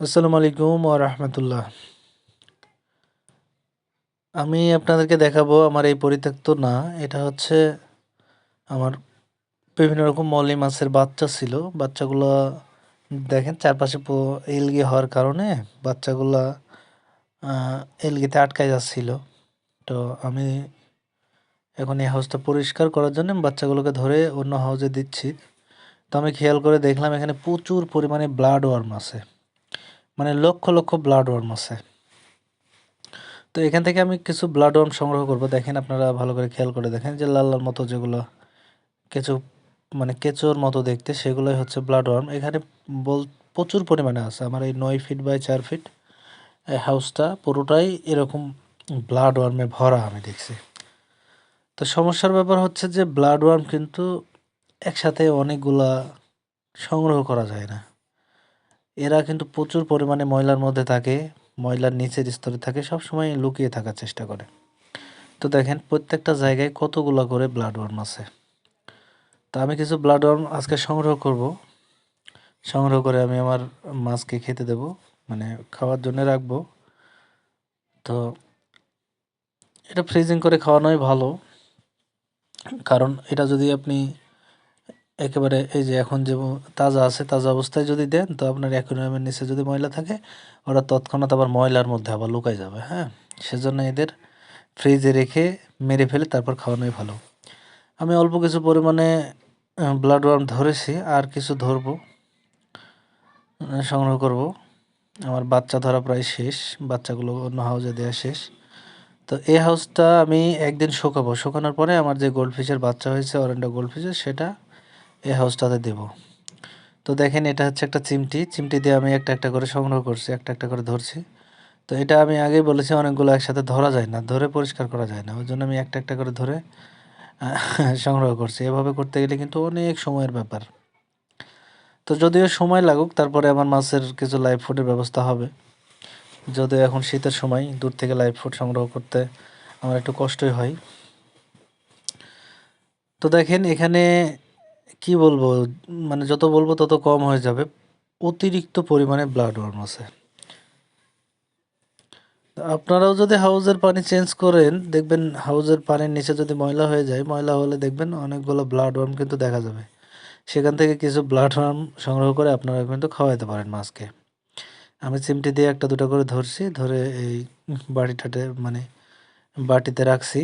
আসসালামু আলাইকুম ওয়া রাহমাতুল্লাহ। আমি আপনাদেরকে দেখাবো আমার এই পরিত্যক্ত না, এটা হচ্ছে আমার বিভিন্ন রকম মলি মাছের বাচ্চা ছিল। বাচ্চাগুলো দেখেন চারপাশে এলগি হওয়ার কারণে বাচ্চাগুলা এলগিতে আটকায় যাচ্ছিল। তো আমি এখন এই হাউসটা পরিষ্কার করার জন্য বাচ্চাগুলোকে ধরে অন্য হাউজে দিচ্ছি। তো আমি খেয়াল করে দেখলাম এখানে প্রচুর পরিমাণে ব্লাড ওয়ার্ম আছে। মানে লক্ষ, লক্ষ ব্লাড ওয়ার্ম আছে। তো এখান থেকে আমি কিছু ব্লাড ওয়ার্ম সংগ্রহ করব। দেখেন আপনারা ভালো করে খেয়াল করে দেখেন যে লাল, লাল মতো যেগুলো কেঁচো মানে কেঁচোর মতো দেখতে সেগুলোই হচ্ছে ব্লাড ওয়ার্ম। এখানে বল প্রচুর পরিমাণে আছে। আমার এই নয় ফিট বাই চার ফিট এই হাউসটা পুরোটাই এরকম ব্লাড ওয়ার্মে ভরা আমি দেখছি। তো সমস্যার ব্যাপার হচ্ছে যে ব্লাড ওয়ার্ম কিন্তু একসাথে অনেকগুলা সংগ্রহ করা যায় না। এরা কিন্তু প্রচুর পরিমাণে ময়লার মধ্যে থাকে, ময়লার নিচের স্তরে থাকে, সব সবসময় লুকিয়ে থাকার চেষ্টা করে। তো দেখেন প্রত্যেকটা জায়গায় কতগুলো করে ব্লাড ওয়ার্ম আছে। তো আমি কিছু ব্লাড ওয়ার্ম আজকে সংগ্রহ করব। সংগ্রহ করে আমি আমার মাছকে খেতে দেব, মানে খাওয়ার জন্য রাখব। তো এটা ফ্রিজিং করে খাওয়ানোই ভালো। কারণ এটা যদি আপনি একেবারে এই যে এখন যে তাজা আছে, তাজা অবস্থায় যদি দেন, তো আপনার অ্যাকুরিয়ামের নিচে যদি ময়লা থাকে, ওরা তৎক্ষণাৎ আবার ময়লার মধ্যে আবার লুকাই যাবে হ্যাঁ? সেজন্য এদের ফ্রিজে রেখে মেরে ফেলে তারপর খাওয়ানোই ভালো। আমি অল্প কিছু পরিমাণে ব্লাড ওয়ার্ম ধরেছি, আর কিছু ধরবো সংগ্রহ করব। আমার বাচ্চা ধরা প্রায় শেষ, বাচ্চাগুলো অন্য হাউজে দেওয়া শেষ। তো এই হাউসটা আমি একদিন শুকাবো। শুকানোর পরে আমার যে গোল্ডফিশের বাচ্চা হয়েছে অরেন্ডা গোল্ডফিশের সেটা এই হাউসটাতে দেব। তো দেখেন এটা হচ্ছে একটা চিমটি। চিমটি দিয়ে আমি একটা একটা করে সংগ্রহ করছি, একটা একটা করে ধরছি। তো এটা আমি আগেই বলেছি, অনেকগুলো একসাথে ধরা যায় না, ধরে পরিষ্কার করা যায় না। ওই জন্য আমি একটা একটা করে ধরে সংগ্রহ করছি। এভাবে করতে গেলে কিন্তু অনেক সময়ের ব্যাপার। তো যদিও সময় লাগুক, তারপরে আমার মাছের কিছু লাইফ ফুডের ব্যবস্থা হবে। যদিও এখন শীতের সময়, দূর থেকে লাইফ ফুড সংগ্রহ করতে আমার একটু কষ্টই হয়। তো দেখেন এখানে কি বলব? মানে যত বলব তত কম হয়ে যাবে। অতিরিক্ত পরিমাণে ব্লাড ওয়ার্ম আছে। আপনারাও যদি হাউজের পানি চেঞ্জ করেন, দেখবেন হাউজের পানির নিচে যদি ময়লা হয়ে যায়, ময়লা হলে দেখবেন অনেকগুলো ব্লাড ওয়ার্ম কিন্তু দেখা যাবে। সেখান থেকে কিছু ব্লাড ওয়ার্ম সংগ্রহ করে আপনারা কিন্তু খাওয়াইতে পারেন মাছকে। আমি চিমটি দিয়ে একটা দুটো করে ধরছি, ধরে এই বাটিটাতে মানে বাটিতে রাখছি।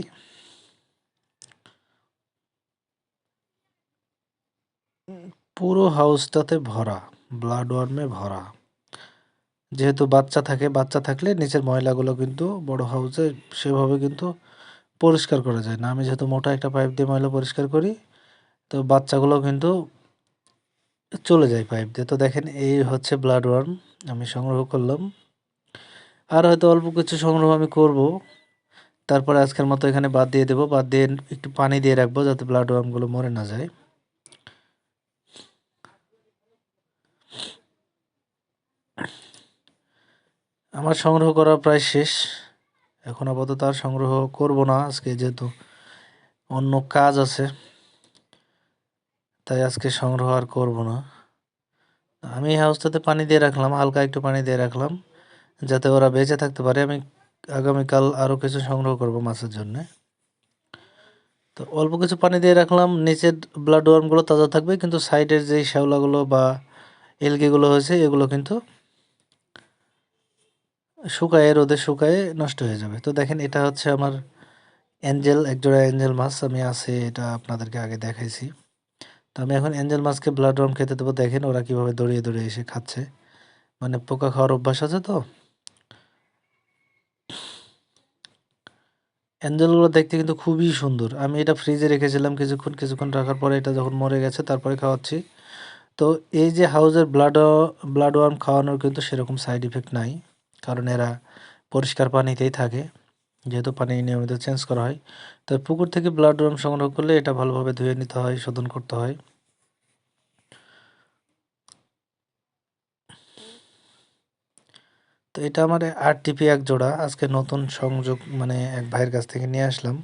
পুরো হাউসটাতে ভরা ব্লাড ওয়ার্মে ভরা। যেহেতু বাচ্চা থাকে, বাচ্চা থাকলে নিচের ময়লাগুলো কিন্তু বড় হাউসে সেভাবে কিন্তু পরিষ্কার করা যায় না। আমি যেহেতু মোটা একটা পাইপ দিয়ে ময়লা পরিষ্কার করি, তো বাচ্চাগুলো কিন্তু চলে যায় পাইপ দিয়ে। তো দেখেন, এই হচ্ছে ব্লাড ওয়ার্ম আমি সংগ্রহ করলাম। আর হয়তো অল্প কিছু সংগ্রহ আমি করব। তারপরে আজকের মতো এখানে বাদ দিয়ে দেবো। বাদ দিয়ে একটু পানি দিয়ে রাখব যাতে ব্লাড ওয়ার্মগুলো মরে না যায়। আমার সংগ্রহ করা প্রায় শেষ। এখন আপাতত আর সংগ্রহ করব না। আজকে যেহেতু অন্য কাজ আছে, তাই আজকে সংগ্রহ আর করব না। আমি এই হাউসটাতে পানি দিয়ে রাখলাম, হালকা একটু পানি দিয়ে রাখলাম, যাতে ওরা বেঁচে থাকতে পারে। আমি আগামীকাল আরও কিছু সংগ্রহ করব মাছের জন্য। তো অল্প কিছু পানি দিয়ে রাখলাম। নিচের ব্লাড ওয়ার্মগুলো তাজা থাকবে, কিন্তু সাইডের যেই শ্যাওলাগুলো বা এলগিগুলো হয়েছে, এগুলো কিন্তু শুকায়ে, রোদে শুকায়ে নষ্ট হয়ে যাবে। তো দেখেন, এটা হচ্ছে আমার অ্যাঞ্জেল একজোড়া অ্যাঞ্জেল মাছ। আমি আছে, এটা আপনাদেরকে আগে দেখাইছি। তো আমি এখন অ্যাঞ্জেল মাছকে ব্লাড রম খেতে দেবো। দেখেন ওরা কীভাবে দৌড়িয়ে দৌড়িয়ে এসে খাচ্ছে। মানে পোকা খাওয়ার অভ্যাস আছে তো? অ্যাঞ্জেলগুলো দেখতে কিন্তু খুবই সুন্দর। আমি এটা ফ্রিজে রেখেছিলাম কিছুক্ষণ কিছুক্ষণ রাখার পরে এটা যখন মরে গেছে, তারপরে খাওয়াচ্ছি। তো এই যে হাউজের ব্লাড ব্লাড ওয়ার্ম খাওয়ানোর কিন্তু সেরকম সাইড ইফেক্ট নাই। কারণ এরা পরিষ্কার পানিতেই থাকে। যেহেতু পানি নিয়মিত চেঞ্জ করা হয়, তো পুকুর থেকে ব্লাড ড্রাম সংগ্রহ করলে এটা ভালোভাবে ধুয়ে নিতে হয়, শোধন করতে হয়। তো এটা আমার আট টিপি এক জোড়া, আজকে নতুন সংযোগ মানে এক ভাইয়ের কাছ থেকে নিয়ে আসলাম।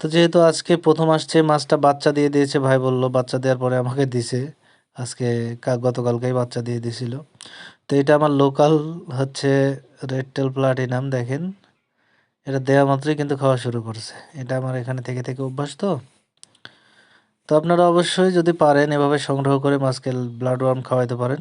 তো যেহেতু আজকে প্রথম আসছে, মাছটা বাচ্চা দিয়ে দিয়েছে, ভাই বলল বাচ্চা দেওয়ার পরে আমাকে দিছে। আজকে গতকালকেই বাচ্চা দিয়ে দিছিল। তো এটা আমার লোকাল হচ্ছে রেড টেল প্লাটিনাম দেখেন। এটা দেওয়া মাত্রই কিন্তু খাওয়া শুরু করছে। এটা আমার এখানে থেকে থেকে অভ্যাস তো। তো আপনারা অবশ্যই যদি পারেন এভাবে সংগ্রহ করে মাছকে ব্লাড ওয়ার্ম খাওয়াইতে পারেন।